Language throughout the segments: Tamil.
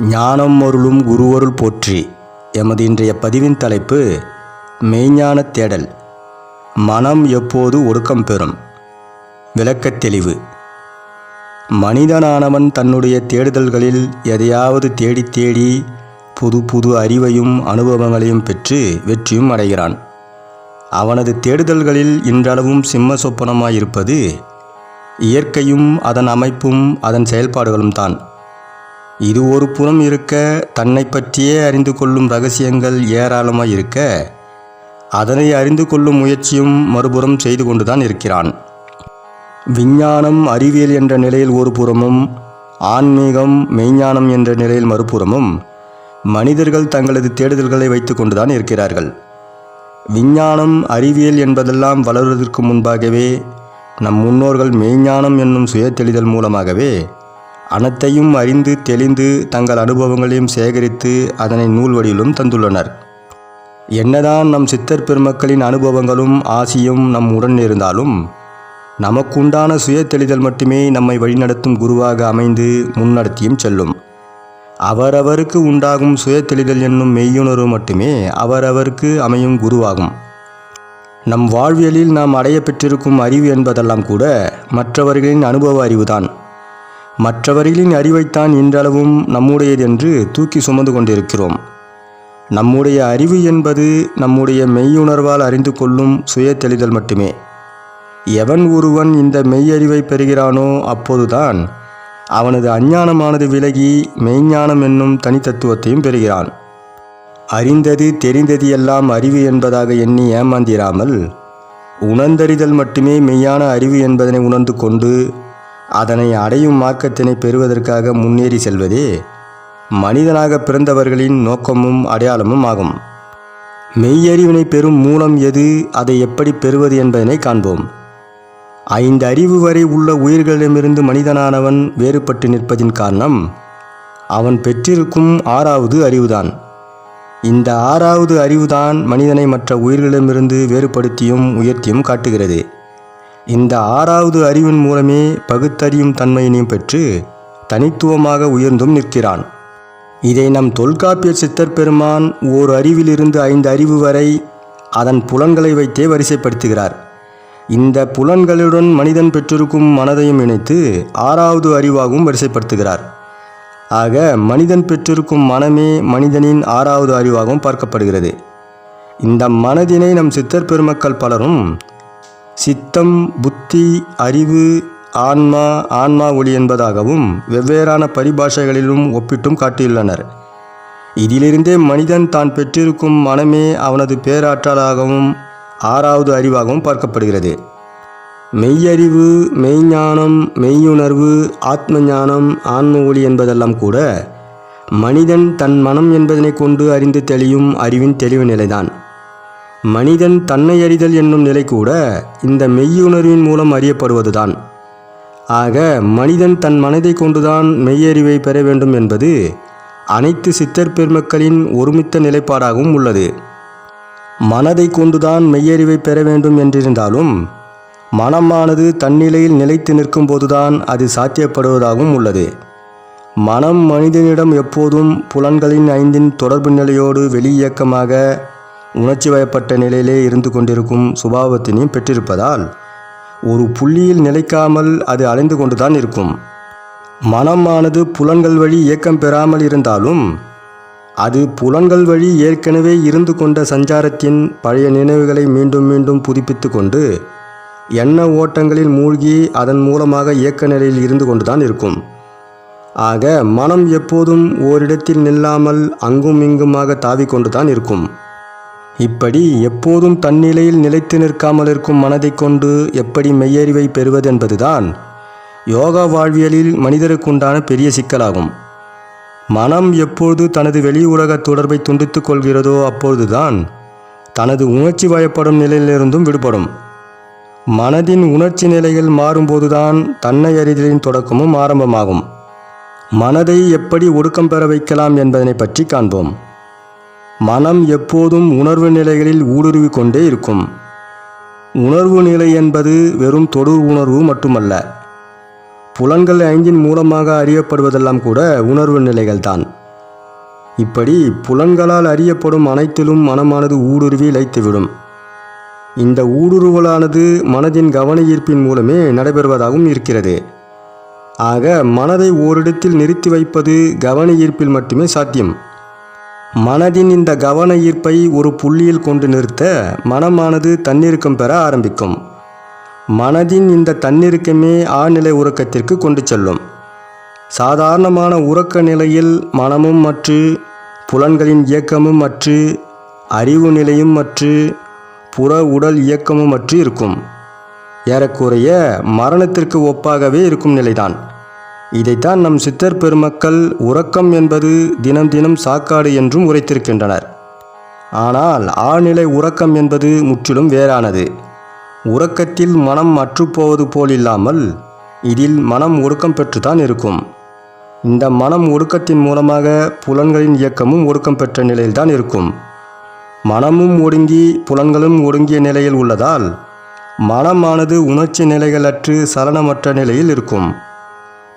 ஞானம் அருளும் குருவருள் போற்றி. எமது இன்றைய பதிவின் தலைப்பு மெய்ஞான தேடல். மனம் எப்போது ஒடுக்கம் பெறும்? விளக்கத் தெளிவு. மனிதனானவன் தன்னுடைய தேடுதல்களில் எதையாவது தேடி தேடி புது புது அறிவையும் அனுபவங்களையும் பெற்று வெற்றியும் அடைகிறான். அவனது தேடுதல்களில் இன்றளவும் சிம்ம சொப்பனமாயிருப்பது இயற்கையும் அதன் அமைப்பும் அதன் செயல்பாடுகளும் தான். இது ஒரு புறம் இருக்க தன்னை பற்றியே அறிந்து கொள்ளும் ரகசியங்கள் ஏராளமாக இருக்க அதனை அறிந்து கொள்ளும் முயற்சியும் மறுபுறம் செய்து கொண்டுதான் இருக்கிறான். விஞ்ஞானம் அறிவியல் என்ற நிலையில் ஒரு புறமும் ஆன்மீகம் மெய்ஞானம் என்ற நிலையில் மறுபுறமும் மனிதர்கள் தங்களது தேடுதல்களை வைத்து கொண்டுதான் இருக்கிறார்கள். விஞ்ஞானம் அறிவியல் என்பதெல்லாம் வளருவதற்கு முன்பாகவே நம் முன்னோர்கள் மெய்ஞானம் என்னும் சுய தெளிதல் மூலமாகவே அனைத்தையும் அறிந்து தெளிந்து தங்கள் அனுபவங்களையும் சேகரித்து அதனை நூல் வடிவிலும் தந்துள்ளனர். என்னதான் நம் சித்தர் பெருமக்களின் அனுபவங்களும் ஆசியும் நம் உடன் இருந்தாலும் நமக்குண்டான சுய தெளிதல் மட்டுமே நம்மை வழிநடத்தும் குருவாக அமைந்து முன்னடத்தியும் செல்லும். அவரவருக்கு உண்டாகும் சுய தெளிதல் என்னும் மெய்யுணர்வு மட்டுமே அவரவருக்கு அமையும் குருவாகும். நம் வாழ்வியலில் நாம் அடைய பெற்றிருக்கும் அறிவு என்பதெல்லாம் கூட மற்றவர்களின் அனுபவ அறிவுதான். மற்றவர்களின் அறிவைத்தான் இன்றளவும் நம்முடையது என்று தூக்கி சுமந்து கொண்டிருக்கிறோம். நம்முடைய அறிவு என்பது நம்முடைய மெய்யுணர்வால் அறிந்து கொள்ளும் சுய தெளிதல் மட்டுமே. எவன் ஒருவன் இந்த மெய்யறிவை பெறுகிறானோ அப்போதுதான் அவனது அஞ்ஞானமானது விலகி மெய்ஞானம் என்னும் தனித்தத்துவத்தையும் பெறுகிறான். அறிந்தது தெரிந்தது எல்லாம் அறிவு என்பதாக எண்ணி ஏமாந்திராமல் உணர்ந்தறிதல் மட்டுமே மெய்யான அறிவு என்பதனை உணர்ந்து கொண்டு அதனை அடையும் மார்க்கத்தினை பெறுவதற்காக முன்னேறி செல்வதே மனிதனாக பிறந்தவர்களின் நோக்கமும் அடையாளமும் ஆகும். மெய்யறிவினை பெறும் மூலம் எது அதை எப்படி பெறுவது என்பதனை காண்போம். ஐந்து அறிவு வரை உள்ள உயிர்களிடமிருந்து மனிதனானவன் வேறுபட்டு நிற்பதின் காரணம் அவன் பெற்றிருக்கும் ஆறாவது அறிவுதான். இந்த ஆறாவது அறிவுதான் மனிதனை மற்ற உயிர்களிடமிருந்து வேறுபடுத்தியும் உயர்த்தியும் காட்டுகிறது. இந்த ஆறாவது அறிவின் மூலமே பகுத்தறியும் தன்மையினையும் பெற்று தனித்துவமாக உயர்ந்தும் நிற்கிறான். இதை நம் தொல்காப்பிய சித்தர் பெருமான் ஓர் அறிவிலிருந்து ஐந்து அறிவு வரை அதன் புலன்களை வைத்தே வரிசைப்படுத்துகிறார். இந்த புலன்களுடன் மனிதன் பெற்றிருக்கும் மனதையும் இணைத்து ஆறாவது அறிவாகவும் வரிசைப்படுத்துகிறார். ஆக மனிதன் பெற்றிருக்கும் மனமே மனிதனின் ஆறாவது அறிவாகவும் பார்க்கப்படுகிறது. இந்த மனதினை நம் சித்தர் பெருமக்கள் பலரும் சித்தம் புத்தி அறிவு ஆன்மா ஆன்மா ஒளி என்பதாகவும் வெவ்வேறான பரிபாஷைகளிலும் ஒப்பிட்டும் காட்டியுள்ளனர். இதிலிருந்தே மனிதன் தான் பெற்றிருக்கும் மனமே அவனது பேராற்றலாகவும் ஆறாவது அறிவாகவும் பார்க்கப்படுகிறது. மெய்யறிவு மெய்ஞானம் மெய்யுணர்வு ஆத்ம ஞானம் ஆன்ம ஒளி என்பதெல்லாம் கூட மனிதன் தன் மனம் என்பதனை கொண்டு அறிந்து தெளியும் அறிவின் தெளிவு நிலைதான். மனிதன் தன்னை அறிதல் என்னும் நிலை கூட இந்த மெய்யுணர்வின் மூலம் அறியப்படுவதுதான். ஆக மனிதன் தன் மனதை கொண்டுதான் மெய்யறிவை பெற வேண்டும் என்பது அனைத்து சித்தர் பெருமக்களின் ஒருமித்த நிலைப்பாடாகவும் உள்ளது. மனதை கொண்டுதான் மெய்யறிவை பெற வேண்டும் என்றிருந்தாலும் மனமானது தன்னிலையில் நிலைத்து நிற்கும் போதுதான் அது சாத்தியப்படுவதாகவும் உள்ளது. மனம் மனிதனிடம் எப்போதும் புலன்களின் ஐந்தின் தொடர்பு நிலையோடு வெளியியக்கமாக உணர்ச்சி வயப்பட்ட நிலையிலே இருந்து கொண்டிருக்கும் சுபாவத்தினையும் பெற்றிருப்பதால் ஒரு புள்ளியில் நிலைக்காமல் அது அலைந்து கொண்டுதான் இருக்கும். மனமானது புலன்கள் வழி இயக்கம் பெறாமல் இருந்தாலும் அது புலன்கள் வழி ஏற்கனவே இருந்து கொண்ட சஞ்சாரத்தின் பழைய நினைவுகளை மீண்டும் மீண்டும் புதுப்பித்து கொண்டு எண்ண ஓட்டங்களில் மூழ்கி அதன் மூலமாக இயக்க நிலையில் இருந்து கொண்டுதான் இருக்கும். ஆக மனம் எப்போதும் ஓரிடத்தில் நில்லாமல் அங்கும் இங்குமாக தாவிக்கொண்டுதான் இருக்கும். இப்படி எப்போதும் தன்னிலையில் நிலைத்து நிற்காமல் இருக்கும் மனதை கொண்டு எப்படி மெய்யறிவை பெறுவதென்பதுதான் யோகா வாழ்வியலில் மனிதருக்குண்டான பெரிய சிக்கலாகும். மனம் எப்பொழுது தனது வெளி உலக தொடர்பை துண்டித்துக் கொள்கிறதோ அப்பொழுதுதான் தனது உணர்ச்சி வயப்படும் நிலையிலிருந்தும் விடுபடும். மனதின் உணர்ச்சி நிலைகள் மாறும்போதுதான் தன்னை அறிதலின் தொடக்கமும் ஆரம்பமாகும். மனதை எப்படி ஒடுக்கம் பெற வைக்கலாம் என்பதனை பற்றி காண்போம். மனம் எப்போதும் உணர்வு நிலைகளில் ஊடுருவி கொண்டே இருக்கும். உணர்வு நிலை என்பது வெறும் தொடு உணர்வு மட்டுமல்ல. புலன்கள் ஐந்தின் மூலமாக அறியப்படுவதெல்லாம் கூட உணர்வு நிலைகள்தான் இப்படி புலன்களால் அறியப்படும் அனைத்திலும் மனமானது ஊடுருவி இழைத்துவிடும். இந்த ஊடுருவலானது மனதின் கவன ஈர்ப்பின் மூலமே நடைபெறுவதாகவும் இருக்கிறது. ஆக மனதை ஓரிடத்தில் நிறுத்தி வைப்பது கவன ஈர்ப்பில் மட்டுமே சாத்தியம். மனதின் இந்த கவன ஈர்ப்பை ஒரு புள்ளியில் கொண்டு நிறுத்த மனமானது தன்னிறுக்கம் பெற ஆரம்பிக்கும். மனதின் இந்த தன்னிறுக்கமே ஆழ்நிலை உறக்கத்திற்கு கொண்டு செல்லும். சாதாரணமான உறக்க நிலையில் மனமும் மற்று புலன்களின் இயக்கமும் மற்று அறிவு நிலையும் மற்று புற உடல் இயக்கமும் மற்று இருக்கும். ஏறக்குறைய மரணத்திற்கு ஒப்பாகவே இருக்கும் நிலைதான். இதைத்தான் நம் சித்தர் பெருமக்கள் உறக்கம் என்பது தினம் தினம் சாக்காடு என்றும் உரைத்திருக்கின்றனர். ஆனால் ஆழ்நிலை உறக்கம் என்பது முற்றிலும் வேறானது. உறக்கத்தில் மனம் அற்றுப்போவது போல் இல்லாமல் இதில் மனம் ஒடுக்கம் பெற்றுதான் இருக்கும். இந்த மனம் ஒடுக்கத்தின் மூலமாக புலன்களின் இயக்கமும் ஒடுக்கம் பெற்ற நிலையில்தான் இருக்கும். மனமும் ஒடுங்கி புலன்களும் ஒடுங்கிய நிலையில் உள்ளதால் மனமானது உணர்ச்சி நிலைகளற்று சலனமற்ற நிலையில் இருக்கும்.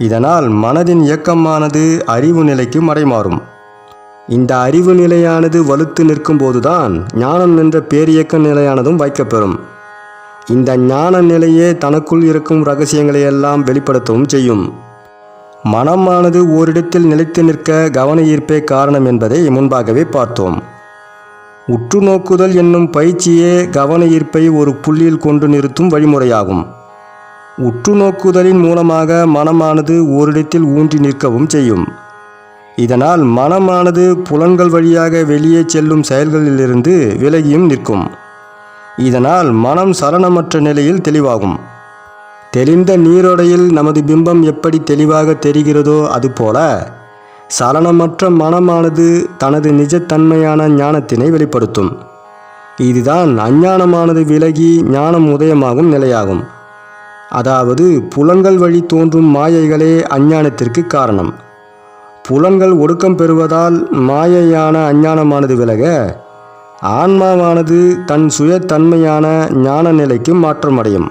இதனால் மனதின் இயக்கமானது அறிவு நிலைக்கு மடைமாறும். இந்த அறிவு நிலையானது வலுத்து நிற்கும் போதுதான் ஞானம் என்ற பேரியக்க நிலையானதும் வைக்கப்பெறும். இந்த ஞான நிலையே தனக்குள் இருக்கும் ரகசியங்களை எல்லாம் வெளிப்படுத்தவும் செய்யும். மனமானது ஓரிடத்தில் நிலைத்து நிற்க கவன ஈர்ப்பே காரணம் என்பதை முன்பாகவே பார்த்தோம். உற்று நோக்குதல் என்னும் பயிற்சியே கவன ஈர்ப்பை ஒரு புள்ளியில் கொண்டு நிறுத்தும் வழிமுறையாகும். உற்று நோக்குதலின் மூலமாக மனமானது ஓரிடத்தில் ஊன்றி நிற்கவும் செய்யும். இதனால் மனமானது புலன்கள் வழியாக வெளியே செல்லும் செயல்களிலிருந்து விலகியும் நிற்கும். இதனால் மனம் சலனமற்ற நிலையில் தெளிவாகும். தெளிந்த நீரோடையில் நமது பிம்பம் எப்படி தெளிவாக தெரிகிறதோ அதுபோல சலனமற்ற மனமானது தனது நிஜத்தன்மையான ஞானத்தினை வெளிப்படுத்தும். இதுதான் அஞ்ஞானமானது விலகி ஞானம் உதயமாகும் நிலையாகும். அதாவது புலன்கள் வழி தோன்றும் மாயைகளே அஞ்ஞானத்திற்கு காரணம். புலன்கள் ஒடுக்கம் பெறுவதால் மாயையான அஞ்ஞானமானது விலக ஆன்மாவானது தன் சுயத்தன்மையான ஞான நிலைக்கு மாற்றமடையும்.